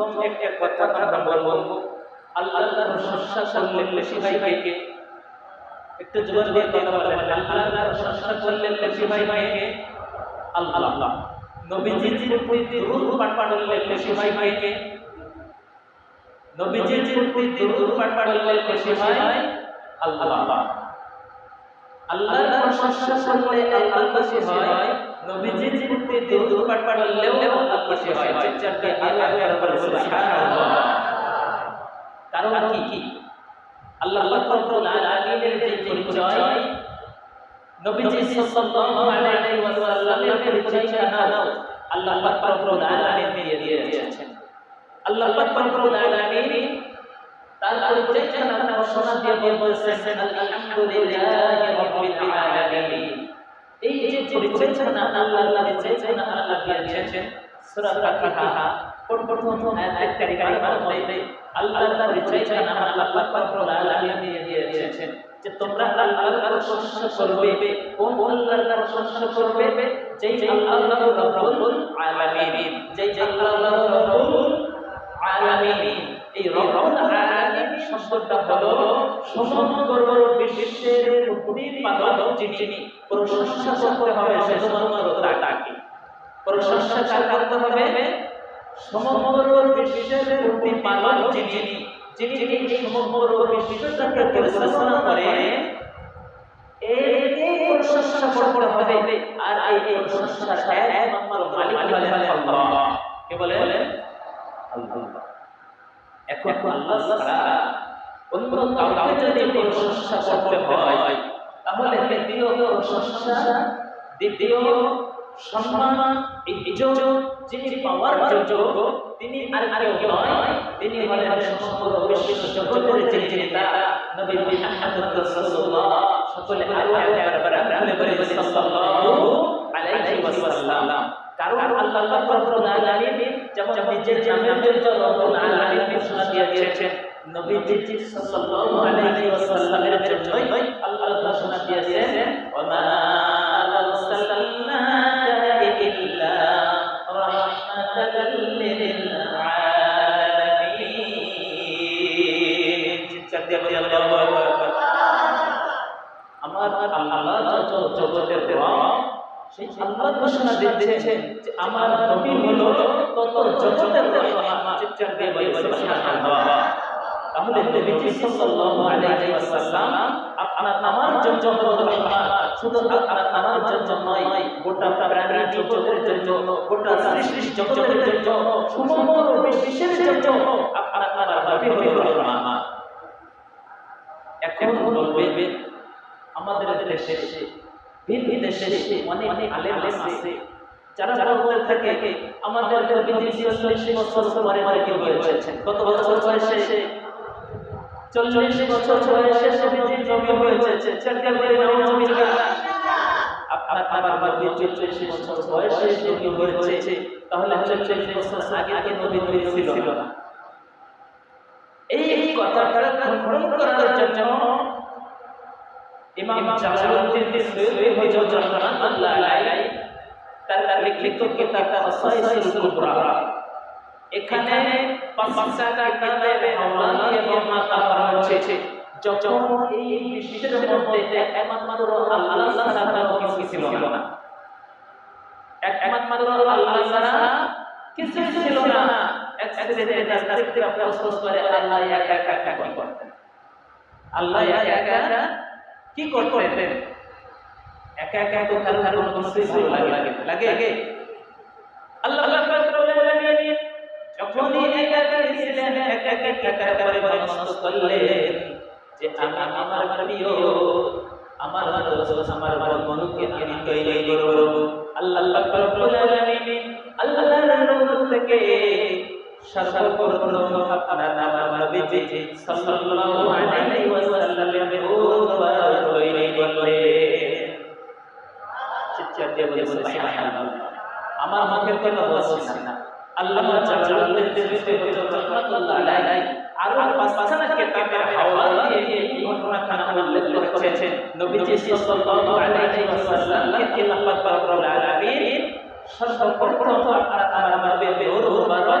প্রথম একটা কথা আমরা বলব। আল্লাহর প্রশংসা করলে বেশি ভাইকে। একটু জোর দিয়ে কথা বলেন। আল্লাহর প্রশংসা করলে বেশি ভাইকে। আল্লাহ নবীজির প্রতি দরুদ পাঠ পড়লে বেশি ভাইকে। নবীজির প্রতি দরুদ পাঠ পড়লে বেশি ভাই আল্লাহ আল্লাহর প্রশংসা করলে আল্লাহ খুশি হয় প্রতি দরুদ পাঠ পড়লেও আল্লাহ খুশি হয় চারটি আল্লাহ আকবার সুবহানাল্লাহ। কারণ কি আল্লাহ রাব্বুল আলামিনের যে পরিচয় নবীজি সাল্লাল্লাহু আলাইহি ওয়াসাল্লামের পরিচয় জানাও আল্লাহ রাব্বুল আলামিন দিয়ে দিয়েছেন। আল্লাহ রাব্বুল আলামিন তার পরিচয় জানানো ঘোষণা দিয়ে বলছেন আলহামদুলিল্লাহি রাব্বিল আলামিন। এই যে পরিচয় জানানো আল্লাহ আল্লাহ পরিচয় জানানো আল্লাহ দিয়েছেন, সূরা ফাতিহা, প্রথম আয়াত কারিমার মধ্যে আল্লাহর পরিচয় জানানো আল্লাহ রাব্বুল আলামিন দিয়ে দিয়েছেন। যে তোমরা আল্লাহর প্রশংসা করবে, কোন আল্লাহর প্রশংসা করবে? যেই আল্লাহ রাব্বুল আলামিন, যেই আল্লাহ রাব্বুল আলামিন, এই রব্বুল আলামিন শব্দটা হলো সমগ্র বিশ্বের প্রতিপালক যিনি প্রশংসা করতে হবে শুধুমাত্র তাকে। প্রশংসা কার করতে হবে? সমগ্র বিশ্বের প্রতিপালক যিনি যিনি সমগ্র বিশ্বটাকে পরিচালনা করে, এই প্রশংসা করতে হবে। আর এই প্রশংসা একমাত্র মালিক হলেন আল্লাহ। কে বলেন? আল্লাহ। এখন আল্লাহ ছাড়া অন্য কাউকে যদি প্রশংসা করতে হয় তাহলে দ্বিতীয় প্রশংসা দ্বিতীয় সম্মান ইজ্জত যিনি পাওয়ার যোগ্য তিনি আর কেউ নয় তিনি হলেন সমগ্র বিশ্ব জগতের যিনি নেতা নবী মুহাম্মদ রাসূলুল্লাহ সকলে আরও একবার বলে বলে সাল্লাল্লাহু আলাইহি ওয়াসাল্লাম। কারণ আল্লাহ রাব্বুল আলামিন যেমন নিজের নামের জন্য রব্বুল আলামিন ঘোষণা দিয়েছেন। নবীজি সাল্লাল্লাহু আলাইহি ওয়াসাল্লামের জন্যই আল্লাহ ঘোষণা দিয়েছেন ওয়া মা আরসালনাকা ইল্লা রাহমাতাল লিল আলামিন চিৎকার দিয়ে বলি আল্লাহু আকবার। আমার আল্লাহ যত জগতের রব আল্লাহ ঘোষণা দিচ্ছেন যে আমার নবী হলো তত জগতের চিৎকার তাহলে নবীজি সাল্লাল্লাহু আলাইহি ওয়াসাল্লাম আপনার আমার জন্য শুধু আপনার আমার জন্য নয়, গোটা প্রাণী জগতের জন্য, গোটা সৃষ্টি জগতের জন্য, সমগ্র বিশ্বের জন্য আপনার নবী হলো এখন আমাদের দেশে ভিন্ন দেশে অনেক অনেক আলেম আছে। যারা যারা বলে থাকে আমাদের নবীজি চল্লিশ বছর পরে পরে কি হয়েছে। কত বছর বয়সে চল্লিশ বছর বয়সে নবীজি জমি হয়েছে চেষ্টা করে নাউজুবিল্লাহ আপনার আমার নবী চল্লিশ বছর বয়সে জমি হয়েছে। তাহলে চল্লিশ বছর আগে আগে নবী নবী ছিল না এই কথাটা খণ্ডন করার জন্য ইমাম জালালউদ্দিন আলাইহি, তার তার লিখিত কিতাব আসাইসুল কুবরা এখানে পাঁচটা কিতাবে এবং মাতা করা যখন এই বিশ্বের মধ্যে আল্লাহ ছাড়া কিছু ছিল না। একমাত্র আল্লাহ ছাড়া কিছু এক নাস্তিকরা প্রশ্ন করে আল্লাহ একা কি করতেন একা একা তো কারও কারও কোনো কিছু লাগে। লাগে? লাগে? আল্লাহ রাব্বুল আলামিন যখনই একা একা ছিলেন একা একা একা করে মানুষ করলেন যে আমি আমার প্রিয় আমার রাসূল আমার বন্ধুকে আমি তৈরি করব। আল্লাহ রাব্বুল আলামিন আল্লাহর রহমত থেকে সর্বপ্রথম আপনার নাম নবীজি সাল্লাল্লাহু আলাইহি ওয়াসাল্লামের উদ্বার তৈরি করলেন চিৎকার দিয়ে বলে সুবহানাল্লাহ আমার মুখের কথা বলছি না আল্লাহ রাহমাতুল্লাহ আলাইহি আরও পাঁচখানা কিতাবের হাওয়ালা দিয়ে এই ঘটনাখানা উল্লেখ করেছেন। নবীজি সাল্লাল্লাহু আলাইহি ওয়াসাল্লামকে আল্লাহ রাব্বুল আলামিন সর্বপ্রথম আপনার আমার নবীর উদ্বার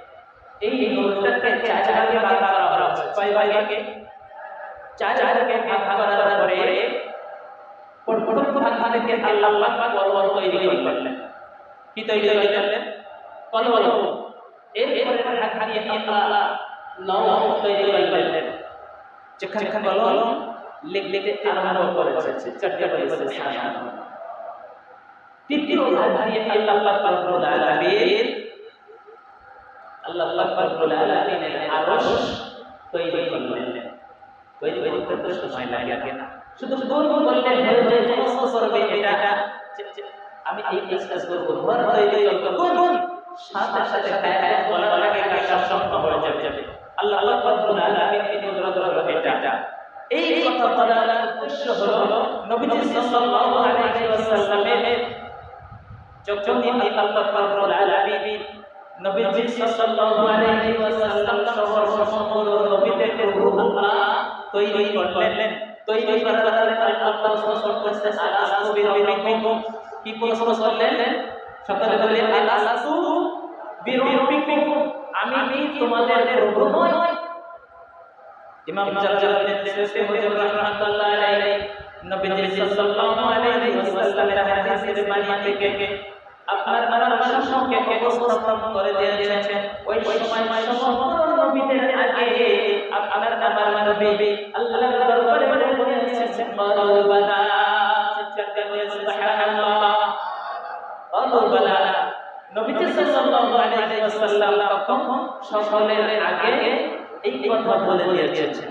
এই নূরটাকে চার ভাগে ভাগ করা হয়েছে। কয় ভাগে? চার ভাগে ভাগ করার পরে প্রথম ভাগ থেকে আল্লাহ পাক কলম তৈরি করলেন। কি তৈরি করলেন? কলম এর এরপরে ভাগ দিয়ে আল্লাহ লৌহ তৈরি করলেন। যেখানে কলম লিখতে আরম্ভ করেছে। বলেছে সুবহানাল্লাহ তৃতীয় ভাগ দিয়ে আল্লাহ পাক রব্বুল আলামিন আল্লাহ পাক রব্বুল আলামিনের আরশ তৈরি করলেন। তৈরি করতে তো সময় লাগে না। শুধু গোল গোল করলে হয়ে যায় সমস্ত করবে এটা আমি এই কাজ করব, ঘর তৈরি করব গোল গোল সাথে সাথে এক বলার আগে কাজ সম্ভব হয়ে যাবে আল্লাহ পাক রব্বুল আলামিন এই কুদরত এটা এই কথা বলার উদ্দেশ্য হলো, নবীজি সাল্লাল্লাহু আলাইহি ওয়াসাল্লামের যখন আল্লাহ পাক রব্বুল আলামিন নবীজি সাল্লাল্লাহু আলাইহি ওয়াসাল্লাম সহ সমগ্র নবীদের রূহ আল্লাহ তৈরি করলেন। তৈরি করার পরে আল্লাহ প্রশ্ন করতে আলাসু বিরব্বিকুম কি প্রশ্ন করলেন? সকালে বলে আলাসু বিরব্বিকুম আমি কি তোমাদের প্রভু নই? ইমাম জালালউদ্দিন হুজুর রাহমাতুল্লাহ আলাইহি নবীজি সাল্লাল্লাহু আলাইহি ওয়াসাল্লামের হাদিসের বাণী থেকে আপনার আমার সম্পর্কে উপস্থাপন করে দিয়েছেন। ওই সময় সমগ্র নবীদের আগে আপনার আমার নবী আল্লাহর দরবারে বলেছেন মাওলানা চিৎকার করে সুবহানাল্লাহ। মাওলানা নবীজি সাল্লাল্লাহু আলাইহি ওয়াসাল্লাম সকলের আগে এই কথা বলে দিয়েছেন।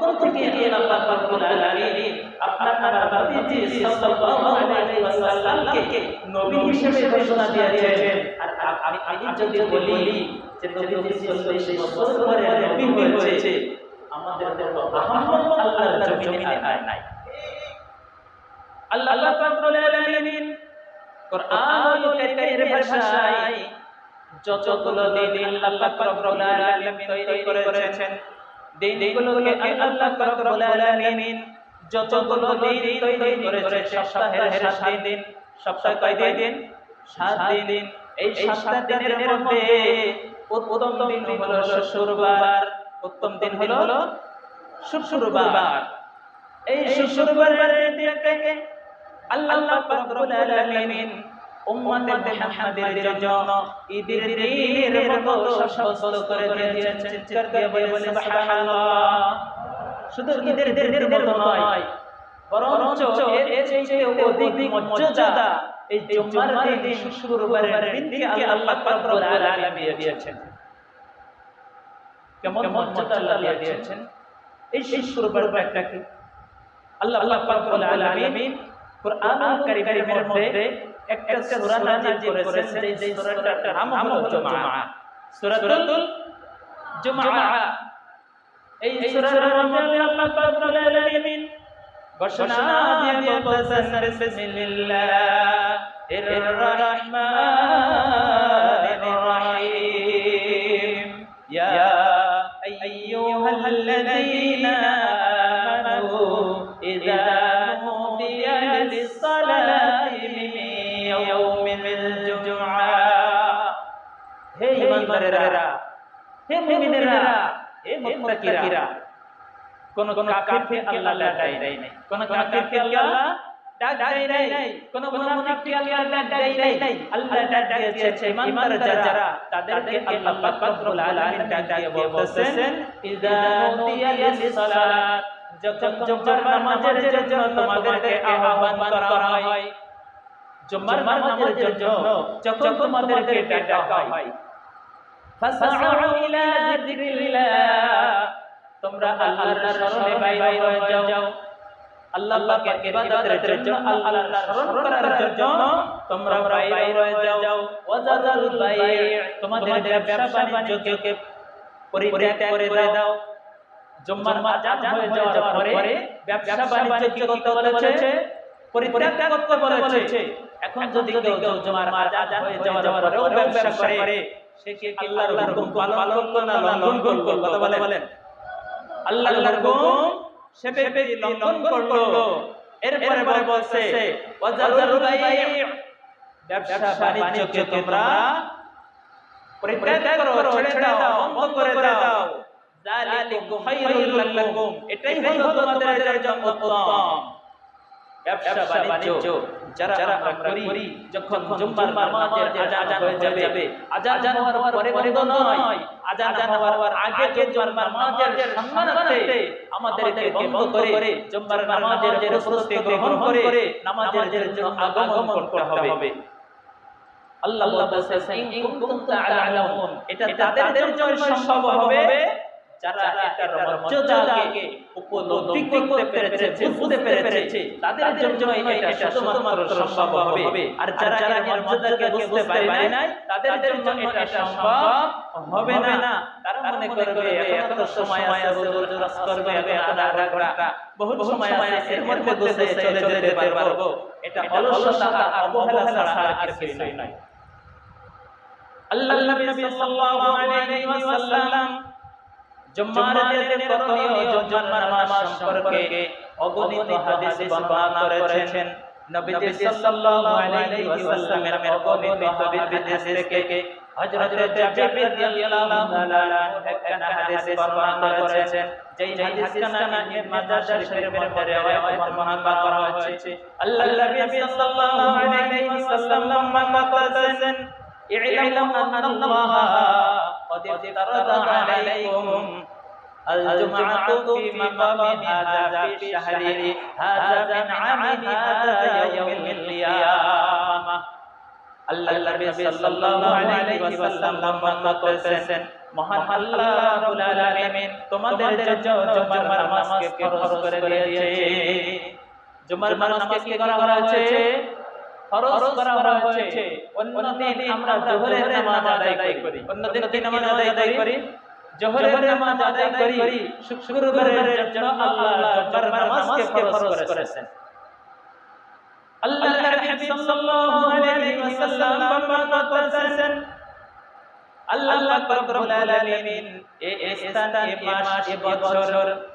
তখন থেকে আল্লাহ রব্বুল নবীজি সাল্লাল্লাহু আলাইহি ওয়াসাল্লামকে নবী হিসেবে ঘোষণা দিয়েছেন। আর আমি যদি বলি যে নবীজি 40 বছর পরে নবী হয়েছে, আমাদের কোনো আহমদ আল্লাহর জমিনে আর নাই। আল্লাহ আল্লাহ রব্বুল আলামিন ভাষায় যতগুলো দিন আল্লাহ পাক রব্বুল আলামিন তৈরি করেছেন দিনগুলোকে আল্লাহ রব্বুল আলামিন যতগুলো দিন তৈরি করেছে সপ্তাহের সাত দিন সপ্তাহে কয় দিন? সাত দিন। এই সাত দিনের মধ্যে উত্তম দিন হলো শুক্রবার। উত্তম দিন হলো শুক্রবার। এই শুক্রবারের দিনকে আল্লাহ পাক রব্বুল আলামিন উম্মতে মুহাম্মাদের জন্য ঈদের দিনের মতো সাব্যস্ত করে দিয়েছেন চিৎকার দিয়ে বলে সুবহানাল্লাহ। শুধু ঈদের দিনের মতো নয় বরঞ্চ এর চেয়ে অধিক মর্যাদা এই জুমার দিন শুক্রবারের দিনকে আল্লাহ পাক রব্বুল আলামিন দিয়েছেন। কেমন মর্যাদা আল্লাহ দিয়েছেন? এই শুক্রবার আল্লাহ আল্লাহ পাক রব্বুল আলামিন কুরআন কারীমের মধ্যে একটা সূরা নাযিল করেছেন যে সূরাটার নাম হলো জুমআ। সূরাতুল জুমআ। এই সূরার মধ্যে আল্লাহ পাক রব্বুল আলামিন ঘোষণা দিয়ে বলতেছেন বিসমিল্লাহির রহমানির ঈমানদারেরা হে মুমিনেরা হে মুত্তাকিরা। কোন কোন কাফির আল্লাহ ডাক দেয় নাই। কোন কাফির আল্লাহ ডাক দেয় নাই। কোন মুনাফিক আল্লাহ ডাক দেয় নাই। আল্লাহ ডাক দিয়েছে ইমানদার যারা তাদেরকে আল্লাহ পাক রব্বুল আলামিন ডাক দিয়ে বলতেছেন ইযা নুদিয়া লিস-সালাত যখন জুম্মার নামাজের জন্য তোমাদেরকে আহ্বান করা হয় জুম্মার নামাজের জন্য যখন তোমাদেরকে ডাকা হয় ফাসআউ ইলা যিকরিল্লাহ তোমরা আল্লাহর শরণে বাইরে হয়ে যাও। আল্লাহ পাকের ইবাদতের জন্য আল্লাহর শরণ করার জন্য তোমরা বাইরে হয়ে যাও। ওয়াজাল বাই তোমাদের ব্যবসা বাণিজ্যকে পরিত্যাগ করে দাও। জুম্মার আজান হয়ে যাওয়ার পরে ব্যবসা বাণিজ্য কি করতে বলেছে? পরিত্যাগ করতে বলেছে। এখন যদি কেউ জুম্মার আজান হয়ে যাওয়ার পরেও ব্যবসা করে সে কি আল্লাহর হুকুম পালন করল না লঙ্ঘন করল কথা বলেন। আল্লাহর হুকুম সে ব্যক্তি লঙ্ঘন করল। এরপরে পরে বলছে ওয়াজাল বাই ব্যবসা বাণিজ্যকে তোমরা পরিত্যাগ করো ছেড়ে দাও বন্ধ করে দাও। যালিকুম খায়রুল লাকুম। এটাই হলো তোমাদের জন্য উত্তম। ব্যবসা বাণিজ্য। যারা আমরা করি যখন জুম্মার নামাজের আজান হয়ে যাবে আজান হওয়ার পরে বন্ধ নয় আজান হওয়ার আগে জুম্মার নামাজের সম্মানার্থে আমাদেরকে বন্ধ করে জুম্মার নামাজের প্রস্তুতি গ্রহণ করে নামাজের জন্য আগমন করতে হবে। আল্লাহ বলতেছেন ইন কুনতুম তা'লামুন এটা তাদের জন্য সম্ভব হবে যারা এটার মর্যাদাকে উপলব্ধি করতে পেরেছে বুঝতে পেরেছে তাদের জন্য এটা শুধুমাত্র সম্ভব হবে। আর যারা এর মর্যাদাকে বুঝতে পারে নাই তাদের জন্য এটা সম্ভব হবে না। তারা মনে করবে এখন সময় আছে হুজুর রাস করবে এখন আধা ঘণ্টা। বহুত সময় আছে এর মধ্যে বসে চলে যেতে পারব। এটা অলসতা অবহেলা ছাড়া আর কিছুই নয় আল্লাহ নবী সাল্লাল্লাহু আলাইহি ওয়াসাল্লাম জুম্মার দিনের করণীয় জুম্মার নামাজ সম্পর্কে অগণিত হাদিস বর্ণনা করেছেন নবীজি সাল্লাল্লাহু আলাইহি ওয়াসাল্লামের অগণিত হাদিস থেকে হযরত জাবির রাদিয়াল্লাহু তাআলা একখানা হাদিস বর্ণনা করেছেন যেই হাদিসখানা ইবনে মাজাহ শরীফের মধ্যে riwayat বর্ণনা করা হয়েছে আল্লাহ নবী সাল্লাল্লাহু আলাইহি ওয়াসাল্লাম বলেছেন اعلموا أن الله قد افترض عليكم الجمعة في مقام هذا في شهر هذا من عام هذا يوم القيامة আল্লাহ নবী সাল্লাল্লাহু আলাইহি ওয়াসাল্লাম বর্ণনা করেছেন মহান আল্লাহ রাব্বুল আলামিন তোমাদের জন্য জুমার নামাজকে ফরজ করে দিয়েছে জুমার নামাজকে কি করা হয়েছে ফরজ করা হয়েছে অন্যদিন আমরা জোহরের নামাজ আদায় করি অন্যদিন কি নামাজ আদায় করি জোহরের নামাজ আদায় করি শুক্রবারের জন্য আল্লাহ জুমার নামাজকে ফরজ করেছেন। আল্লাহর হাবিব সাল্লাল্লাহু আলাইহি ওয়াসাল্লাম বর্ণনা করেছেন। আল্লাহ পাক রব্বুল আলামিন এই স্থানে মাস এই বছর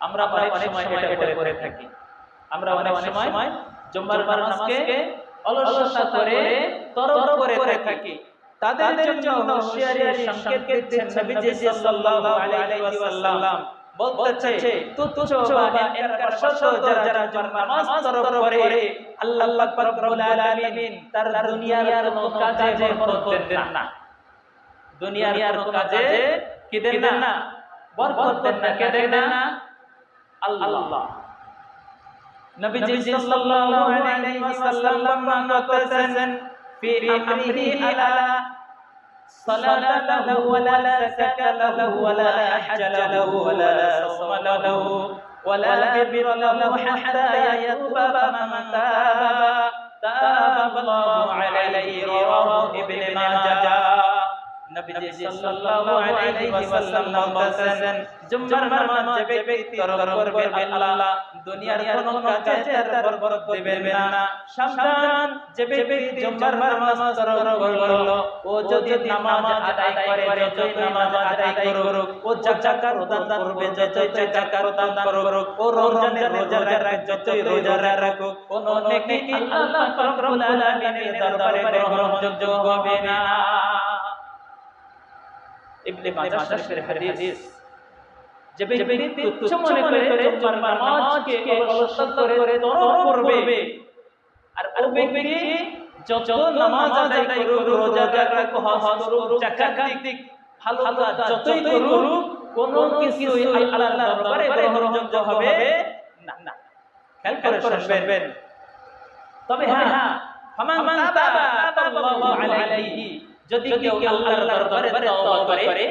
আমরা অনেক সময় এটা করে থাকি। আমরা অনেক সময় জুম্মার নামাজকে অলসতা করে তরফ করে থাকি। তাদের জন্য হুঁশিয়ারি সংকেত দিচ্ছেন নবীজি সাল্লাল্লাহু আলাইহি ওয়াসাল্লাম। বলতেছে বা বছর যারা নামাজ করে আল্লাহ পাক রব্বুল আলামিন তার দুনিয়ার কোনো কাজে বরকত দেন না। দুনিয়ার কোনো কাজে কি দেন না? বরকত দেন না। কে দেন না? আল্লাহ নবীজি সাল্লাল্লাহু আলাইহি ওয়াসাল্লাম বর্ণনা করেছেন ফি আমরিহি আলা صلاة له ولا زكاة له ولا حج له ولا صوم له ولا بر له حتى يتوب من تاب تاب الله عليه رواه ابن ماجه নবীজি সাল্লাল্লাহু আলাইহি ওয়াসাল্লাম বলেছেন জুম্মার নামাজ যে ব্যক্তি তরক করবে আল্লাহ দুনিয়ার কোনো কাজে তার বরকত দিবেন না। সাবধান যে ব্যক্তি জুম্মার নামাজ তরক করল ও যদি নামাজ আদায় করে যতই নামাজ আদায় করুক ও যাকাত প্রদান করবে যতই যাকাত প্রদান করুক ও রমজানের রোজা রাখ যতই রোজা রাখুক কোন নেকি আল্লাহ পাক রব্বুল আলামিনের দরবারে গ্রহণযোগ্য হবে না। ইবনে মাজাহ শরীফের হাদিস। যে ব্যক্তি তুচ্ছ মনে করে জুম্মার নামাজকে অলসত করে তরক করবে। আর ও ব্যক্তি যত নামাজ আদায় করুক রোজা রাখুক হজ করুক যাকাত দিক ভালো কাজ যতই করুক কোন কিছুই আল্লাহর দরবারে গ্রহণযোগ্য হবে না। না। খেয়াল করে শুনবেন। তবে হ্যাঁ ফামান তাবা তাবাল্লাহু আলাইহি। যদি কেউ আল্লাহর দরবারে তওবা করে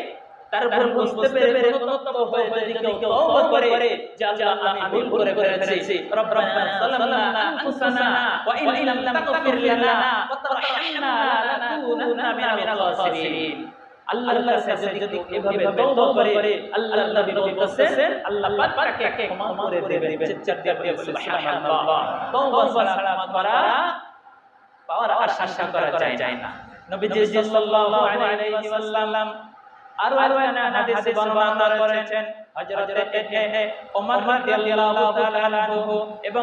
তার ভুল বুঝতে পেরে অনুতপ্ত হয়ে যদি কেউ তওবা করে যে আল্লাহ আমি ভুল করে ফেলেছি রব্বানা সাল্লাল্লাহু আনফুসানা ওয়া ইন লাম তাগফির লানা ওয়া তারহামনা লানাকুনান্না মিনাল খাসিরিন। আল্লাহর কাছে যদি এভাবে তওবা করে আল্লাহ নবী বলতেছেন আল্লাহ পাক তাকে ক্ষমা করে দেবেন। চিৎকার দিয়ে সুবহানাল্লাহ। তওবা ছাড়া করা পাওয়ার আশা করা যায় না নবীজি সাল্লাল্লাহু আলাইহি ওয়াসাল্লাম আরও আরও হাদিসে বর্ণনা করেছেন এবং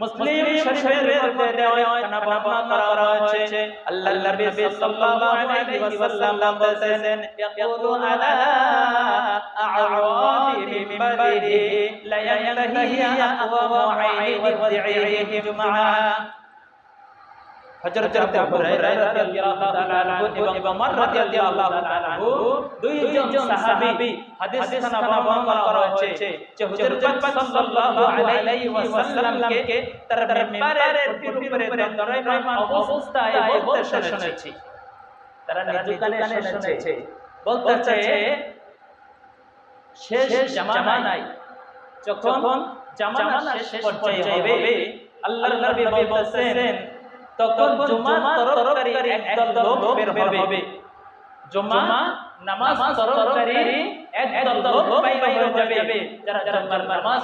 মুসলিম শরীফের মধ্যে দেওয়া কানা বর্ণনা করা হয়েছে। আল্লাহর নবী সাল্লাল্লাহু আলাইহি ওয়াসাল্লাম বলেছেন ইয়াকুলু আলা আ'রাদি মিম্বারিহি লা ইয়ানতাহি আওয়া ওয়াদিহি জুমআ হযরত আবু হুরায়রা রাদিয়াল্লাহু তাআলা আনহু এবং ওমর রাদিয়াল্লাহু তাআলা আনহু দুইজন সাহাবী হাদিস খানা বর্ণনা করা হয়েছে যে হুজুর সাল্লাল্লাহু আলাইহি ওয়াসাল্লামকে তার মিম্বারের উপরে দণ্ডায়মান অবস্থায় বলতে শুনেছি। তারা নিজ কানে শুনেছে। বলতেছে শেষ জামানায় যখন জামানা শেষ পর্যায়ে হবে আল্লাহর নবী বলতেছেন তখন জুমা তরকারি একদল লোক বের হবে। জুমা নামাজ তরকারি একদল লোক বাইরে হয়ে যাবে। যারা জুমার নামাজ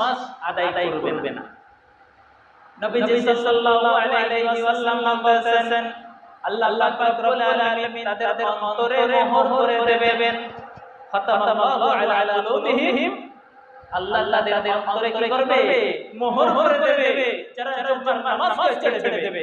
আদায় করবে না। নবীজি সাল্লাল্লাহু আলাইহি ওয়াসাল্লাম বলেছেন আল্লাহ পাক রব্বুল আলামিন তাদের অন্তরে মোহর করে দেবেন। ফাতামাল্লাহু আলা কুলুবিহিম। আল্লাহ তাদের অন্তরে কি করবে? মোহর করে দেবে। যারা জুমার নামাজকে ছেড়ে দেবে।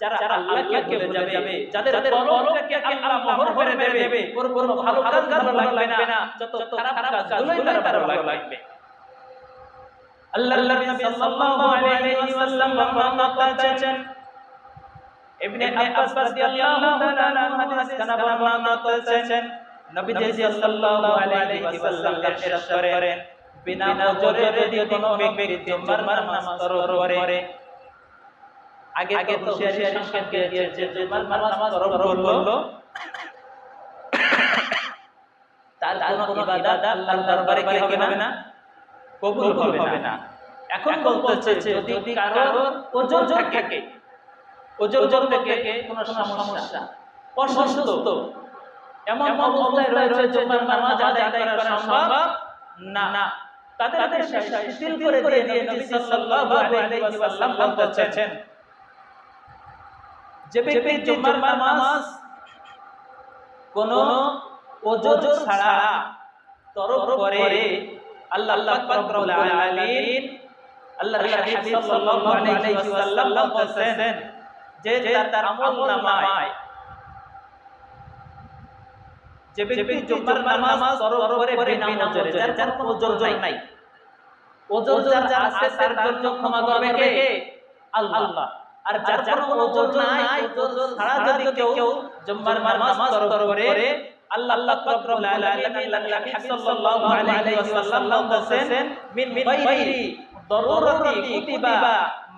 যারা আল্লাহকে ভুলে যাবে যাদের কলবটাকে আল্লাহ মোহর করে দেবে কোন কোন ভালো কাজ ভালো লাগবে না যত খারাপ কাজগুলোই তার ভালো লাগবে। আল্লাহ নবী সাল্লাল্লাহু আলাইহি ওয়াসাল্লাম বর্ণনা ইবনে আব্বাস রাদিয়াল্লাহু তাআলা হাদিস কানা বর্ণনা করেছেন নবী সাল্লাল্লাহু আলাইহি ওয়াসাল্লাম ইরশাদ করেন। বিনা ওজরে যদি কোনো ব্যক্তি জুমার নামাজ তরক করে আগে আগে তো হুশিয়ারি সংকেত দিয়েছে যে নামাজ তরক তার কোনো ইবাদত আল্লাহর দরবারে কি হবে না? কবুল হবে না। এখন বলতেছে যদি কারোর ওজন থাকে ওজন থেকে কোনো সমস্যা। অসুস্থ। এমন অবস্থায় রয়েছে জুমার নামাজ আদায় করা সম্ভব না। না। তাদের তাদের শিথিল করে দিয়ে নবী সাল্লাল্লাহু আলাইহি ওয়াসাল্লাম বলতেছেন যে ব্যক্তি জুমার নামাজ কোন ওজন ছাড়া তরক করে আল্লাহ আল্লাহ পাক রব্বুল আলামিন আল্লাহর হাবিব সাল্লাল্লাহু আলাইহি ওয়াসাল্লাম বলেছেন যে তার আমল নামায় যে ব্যক্তি জুমার নামাজ তরক করে বিনা ওজরে যার কোনো ওজন নাই। ওজন যার যার আছে তার জন্য ক্ষমা করবে কে আল্লাহ আর যার কোনো ওজন নাই ওজন ছাড়া যদি কেউ জুম্মার নামাজ করে আল্লাহ আল্লাহ রাব্বুল আলামিন আল্লাহ সাল্লাল্লাহু আলাইহি ওয়াসাল্লাম বলেন মিন গায়রি দারুরাতি কুতিবা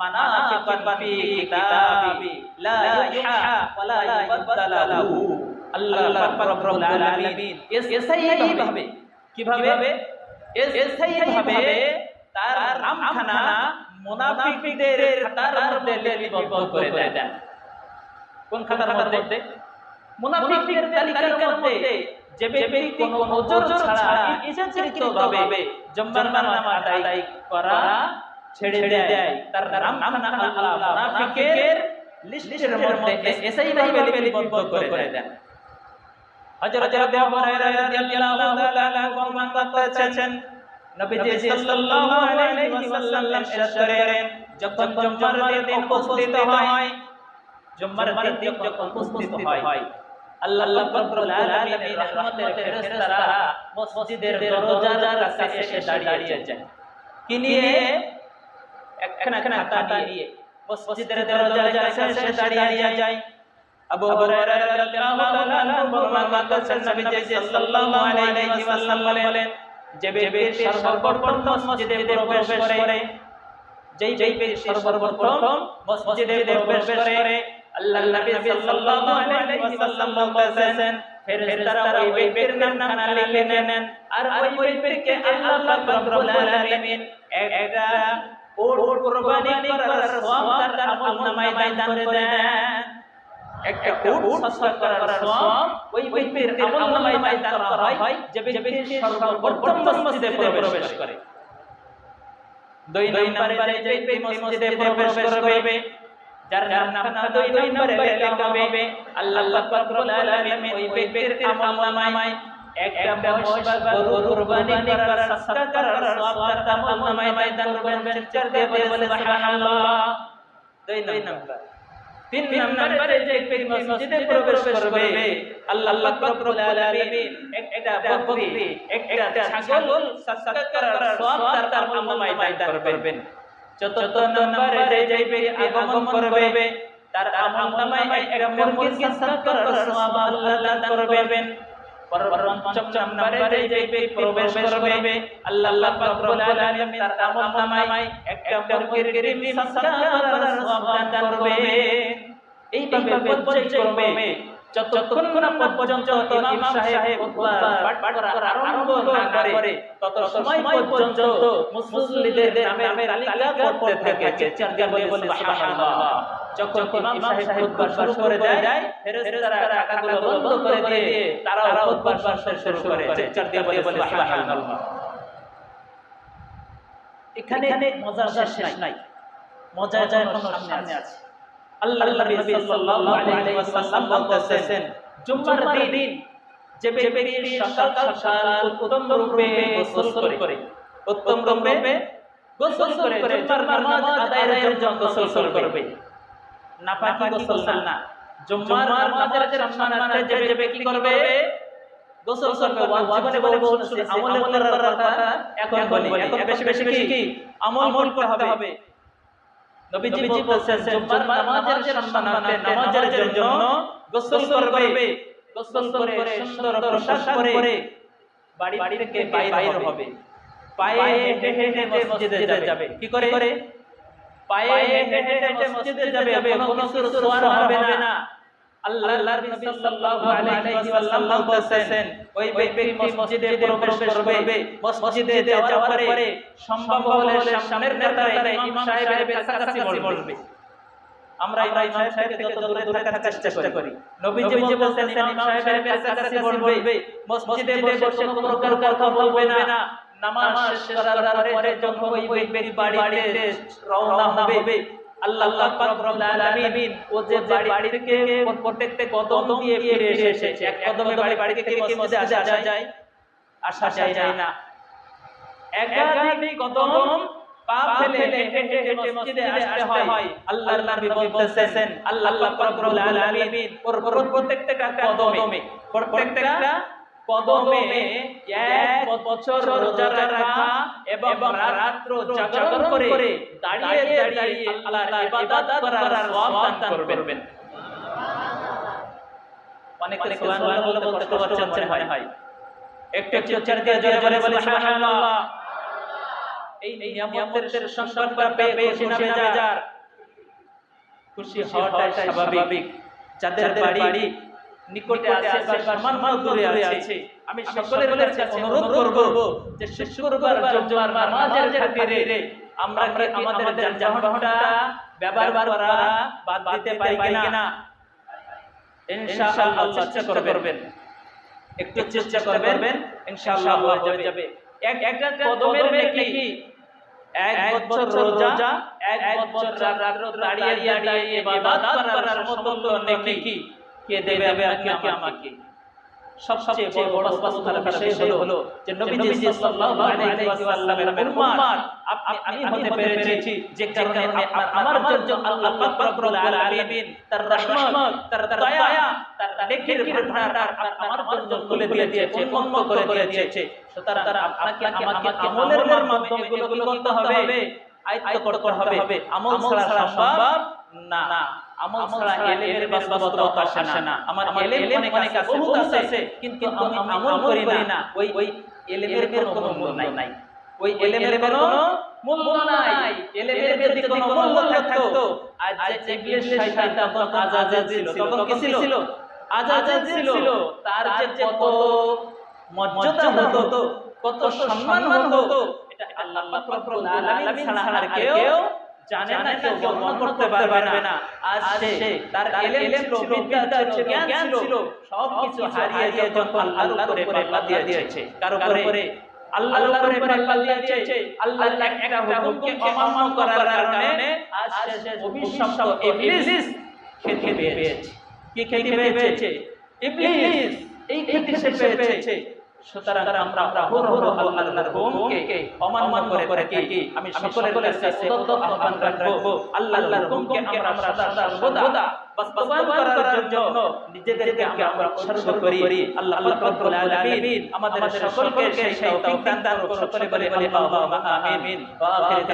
মানাফিকান ফি কিতাবি লা ইউহা ওয়া লা ইউবাদদালু আল্লাহ রাব্বুল আলামিন ভাবে কীভাবে? এসাই ভাবে তার নামখানা মুনাফিকদের খাতার মধ্যে লিপিবদ্ধ করে দেন। কোন খাতার মধ্যে? মুনাফিকদের তালিকার মধ্যে যে ব্যক্তি কোন ওজর ছাড়া ইচ্ছাকৃত ভাবে জম্মার নামাজ আদায় করা ছেড়ে দেয়। তার নামখানা আল্লাহ মুনাফিকের লিস্টের মধ্যে এসাই ভাবে লিপিবদ্ধ করে দেন। হযরত আবু হুরায়রা রাদিয়াল্লাহু তাআলা বর্ণনা করতেছেন। নবীজি সাল্লাল্লাহু আলাইহি ওয়াসাল্লাম ইরশাদ করেন। যখন জুম্মার দিন উপস্থিত হয় জুম্মার দিন যখন উপস্থিত হয় আল্লাহ রাব্বুল আলামিনের রহমতের ফেরেশতারা মসজিদের দরজার কাছে এসে দাঁড়িয়ে যায় কি নিয়ে? একখানা খাতা নিয়ে মসজিদের দরজার কাছে এসে দাঁড়িয়ে যায় আবু হুরায়রা রাদিয়াল্লাহু তাআলা বর্ণনা করছেন নবীজি সাল্লাল্লাহু আলাইহি ওয়াসাল্লাম বলেন যে ব্যক্তি সর্বপ্রথম মসজিদে প্রবেশ করে যেই যেই ব্যক্তি সর্বপ্রথম মসজিদে প্রবেশ করে আল্লাহ নবী সাল্লাল্লাহু আলাইহি ওয়াসাল্লাম বলতেছেন ফেরেশতারা ওই ব্যক্তির নাম খানা লিখে নেন। আর ওই ব্যক্তিকে আল্লাহ পাক রব্বুল আলামিন একটা ওট কুরবানি করার সওয়াব তার আমলনামায় দান। দেন। একটা উট সৎকার করার সওয়াব ওই ব্যক্তির আমলনামায় দান করা হয় যে ব্যক্তি সর্বপ্রথম মসজিদে প্রবেশ করে। দুই নম্বরে যে ব্যক্তি মসজিদে প্রবেশ করবে যার নাম দুই নম্বরে লেখা হবে। আল্লাহ পাক রব্বুল আলামিন ওই ব্যক্তির আমলনামায় একটা মহিষ গরু কুরবানি করার সৎকার করার সওয়াব তার আমলনামায় দান করবেন দিয়ে বলে সুবহানাল্লাহ। দুই নম্বর। তিন নম্বরে যে ব্যক্তি মসজিদে প্রবেশ করবে আল্লাহ পাক রব্বুল আলামিন একটা বকরি একটা ছাগল সৎকার করার সওয়াব তার আমলনামায় দান করবেন। চতুর্থ নম্বরে যে যে ব্যক্তি আগমন করবে তার আমলনামায় একটা মুরগি করার সওয়াব আল্লাহ দান করবেন। পঞ্চম নম্বরে যে ব্যক্তি প্রবেশ করবে আল্লাহ পাক রব্বুল আলামিন তার আমলনামায় একটা মুরগির ডিম করার সওয়াব দান করবে এইভাবে পর্যায়ক্রমে যতক্ষণ না পর্যন্ত ইমাম সাহেব পাঠ করা আরম্ভ না করে তত সময় পর্যন্ত মুসল্লিদের নামে তালিকা করতে থাকে চার দিয়ে বলে সুবহানাল্লাহ। যখন ইমাম সাহেব খুতবা শুরু করে দেয় ফেরেশতারা টাকাগুলো বন্ধ করে দিয়ে তারাও খুতবা শুরু করে চার দিয়ে বলে সুবহানাল্লাহ। এখানে মজার শেষ নাই। মজা যায় সামনে আছে। নবী সাল্লাল্লাহু আলাইহি ওয়াসাল্লাম বলতেছেন জুমার দিন যে ব্যক্তি সকাল সকাল উত্তম রূপে গোসল করে উত্তম রূপে গোসল করে জুমার নামাজ আদায়ের জন্য গোসল করবে। নাপাকি গোসল না। জুমার নামাজের সম্মানার্থে যে যে ব্যক্তি করবে গোসল করবে। জীবনে বলে বলছে আমল করার কথা এখন বলি। এখন বেশি বেশি কি? আমল করতে হবে। নবীজি বলতেছেন জুম্মার নামাজের সম্মানার্থে নামাজের জন্য গোসল করবে। গোসল করে সুন্দর পোশাক পরে বাড়ি থেকে বাইরে হবে। পায়ে হেঁটে হেঁটে মসজিদে যাবে। কি করে? পায়ে হেঁটে হেঁটে মসজিদে যাবে। কোনো কিছু হবে না। আল্লাহর নবী সাল্লাল্লাহু আলাইহি ওয়াসাল্লাম বলেছেন ওই ব্যক্তি মসজিদে প্রবেশ করবে মসজিদে যাওয়ার পরে সম্ভব হলে সামনের কাতারে ইমাম সাহেবের কাছাকাছি বলবে। আমরা ইমাম সাহেব যত দূরে থাকার চেষ্টা করি। নবীজি বলতেন ইমাম সাহেবের কাছাকাছি বলবে। মসজিদে বসে কোনো প্রকার কথা বলবে না। নামাজ শেষ করার পরে যখন ওই ব্যক্তি বাড়িতে রওনা হবে আল্লাহ রব্বুল আলামিন ও যে বাড়ি থেকে প্রত্যেকটা কদম দিয়ে ফিরে এসেছে। এক কদমে বাড়ি বাড়ি থেকে কি মসজিদে আসা যায়। আসা যায় না। একাধিক কদম পা ফেলে হেঁটে হেঁটে মসজিদে আসতে হয়। আল্লাহর নবী বলতেছেন আল্লাহ পাক রব্বুল আলামিন প্রত্যেকটা কদমে প্রত্যেকটা কদমে এক বছর রোজা রাখা এবং রাত্র জাগরণ করে দাঁড়িয়ে দাঁড়িয়ে আল্লাহর ইবাদত করার সওয়াব দান করবেন। অনেকে বলতে একটু একটু উচ্চারণ দিয়ে জোরে জোরে বলি সুবহানাল্লাহ। এই নিয়ামতের না বেজার। খুশি হওয়াটাই স্বাভাবিক। যাদের বাড়ি নিকটে আছে বা সামান্য দূরে আছে আমি সকলের কাছে অনুরোধ করব যে শুক্রবার জুমার নামাজের খাতিরে আমরা কি আমাদের যানবাহনটা ব্যবহার করা বাদ দিতে পারি কিনা? ইনশাআল্লাহ চেষ্টা করবেন। একটু চেষ্টা করবেন। ইনশাআল্লাহ হয়ে যাবে। এক একটা কদমের নেকি এক বছর রোজা এক বছর রাত দাঁড়িয়ে দাঁড়িয়ে ইবাদত করার সমতুল্য নেকি? কে দেবে আপনাকে আমাকে? সবচেয়ে বড় অবস্থার বিষয় হলো যে নবীজি সাল্লাল্লাহু আলাইহি ওয়াসাল্লামের উম্মত আমি হতে পেরেছি যে কারণে আমার জন্য আল্লাহ পাক রব্বুল আলামিন তার রহমত তার দয়া তার নেকির ভান্ডার আমার জন্য খুলে দিয়ে দিয়েছে উন্মুক্ত করে দিয়েছে। সুতরাং আপনাকে আমাকে আমলের মাধ্যমে এগুলো করতে হবে? আয়ত্ত করতে হবে। আমল ছাড়া সম্ভব না। আমল ছাড়া এলেমের বাস্তবতা আসে না। আমার এলেম অনেক আছে বহুত আছে। কিন্তু আমি আমল করি না। ওই ওই এলেমের কোনো মূল্য নাই। ওই এলেমের কোনো মূল্য নাই। এলেমের যদি কোনো মূল্য থাকতো আজ যে ইবলিস শয়তান তখন আজাদ ছিল তখন কি ছিল? আজাদ ছিল। তার যে কত মর্যাদা হতো কত সম্মান হতো এটা আল্লাহ আলামিন ছাড়া কেউ জানে না কেউ বর্ণনা করতে পারবে না। আজ সে তার এলেম ছিল বিদ্যা ছিল জ্ঞান ছিল সব কিছু হারিয়ে দিয়ে যখন আল্লাহর উপরে পাল্লা দিয়ে দিয়েছে কার উপরে আল্লাহর উপরে পাল্লা দিয়েছে আল্লাহর একটা হুকুমকে অমান্য করার কারণে আজ সে অভিশপ্ত ইবলিস খেতে পেয়েছে। কি খেতে পেয়েছে? ইবলিস। এই খেতে সে পেয়েছে। সুতরাং আমরা আল্লাহর হুকুমকে অমান্য করে করে কি আমি সকলের কাছে আহ্বান রাখব। আল্লাহর হুকুমকে আমরা সদা সর্বদা বাস্তবায়ন করার জন্য নিজেদেরকে আমরা উৎসর্গ করি। আল্লাহ পাক রব্বুল আলামিন আমাদের সকলকে সেই তৌফিক দান করুন। সকলে বলে আল্লাহুম্মা আমিন। ওয়া আখির